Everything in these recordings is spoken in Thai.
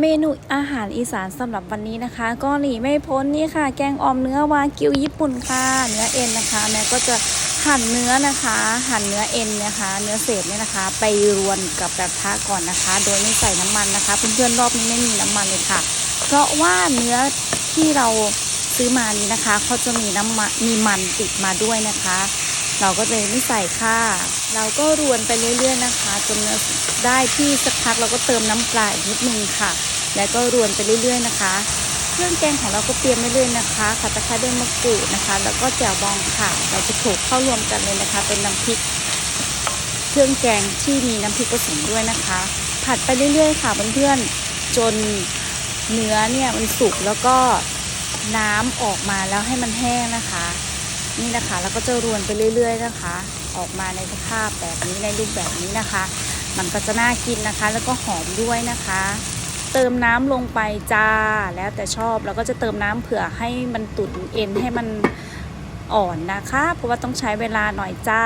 เมนูอาหารอีสานสำหรับวันนี้นะคะ ก็หนีไม่พ้นนี่ค่ะ แกงออมเนื้อวากิวญี่ปุ่นค่ะ เนื้อเอ็นนะคะ แม่ก็จะหั่นเนื้อนะคะ หั่นเนื้อเอ็นนะคะ เนื้อเศษเนี่ยนะคะ ไปรวนกับกระทะก่อนนะคะ โดยไม่ใส่น้ำมันนะคะ เพื่อนๆรอบนี้ไม่มีน้ำมันเลยค่ะ เพราะว่าเนื้อที่เราซื้อมานี้นะคะเขาจะมีน้ำมันมีมันติดมาด้วยนะคะ เราก็เลยไม่ใส่ค่ะ เราก็รวนไปเรื่อยๆนะคะจนได้ที่สักพักเราก็เติมน้ำปลาอีกนิดนึงค่ะ แล้วก็รวนไปเรื่อยๆนะคะ เครื่องแกงของเราก็เตรียมไว้เลยนะคะขัดตะไคร้ด้วยมะกรูดนะคะ แล้วก็แจ่วบองค่ะ เราจะโขลกเข้ารวมกันเลยนะคะ เป็นน้ำพริก เครื่องแกงที่มีน้ำพริกผสมด้วยนะคะ ผัดไปเรื่อยๆค่ะเพื่อนๆจนเนื้อเนี่ยมันสุกแล้วก็น้ำออกมาแล้วให้มันแห้งนะคะ นี่นะคะแล้วก็จะรวนไปเรื่อย ๆ นะคะ ออกมาในสภาพแบบนี้ในรูปแบบนี้นะคะ มันก็จะน่ากินนะคะ แล้วก็หอมด้วยนะคะ เติมน้ำลงไปจ้าแล้วแต่ชอบแล้วก็จะเติมน้ำเผื่อให้มันตุ๋นเอ็นให้มันอ่อนนะคะ เพราะว่าต้องใช้เวลาหน่อยจ้า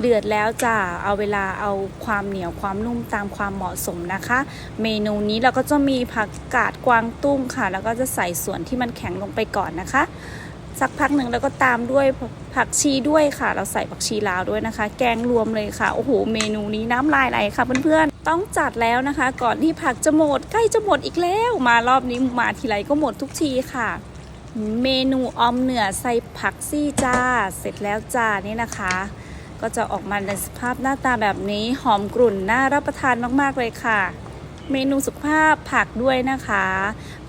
เดือดแล้วจ้าเอาเวลาเอาความเหนียวความนุ่มตามความเหมาะสมนะคะ เมนูนี้เราก็จะมีผักกาดกวางตุ้งค่ะ แล้วก็จะใส่ส่วนที่มันแข็งลงไปก่อนนะคะ สักพักหนึ่งแล้วก็ตามด้วยผักชีด้วยค่ะ เราใส่ผักชีลาวด้วยนะคะ แกงรวมเลยค่ะ โอ้โห เมนูนี้น้ำลายไหลค่ะเพื่อนๆ ต้องจัดแล้วนะคะ ก่อนที่ผักจะหมดใกล้จะหมดอีกแล้ว มารอบนี้มาทีไรก็หมดทุกทีค่ะ เมนูออมเหนือใส่ผักซี่จ้า เสร็จแล้วจ้านี่นะคะ ก็จะออกมาในสภาพหน้าตาแบบนี้หอมกรุ่นน่ารับประทานมากๆเลยค่ะ เมนูสุขภาพผักด้วยนะคะ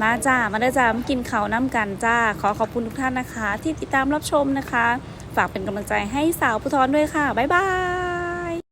มาจ้ามาได้จ้ามากินข้าวน้ำกันจ้า ขอขอบคุณทุกท่านนะคะ ที่ติดตามรับชมนะคะ ฝากเป็นกำลังใจให้สาวผู้ทอนด้วยค่ะ บ๊ายบาย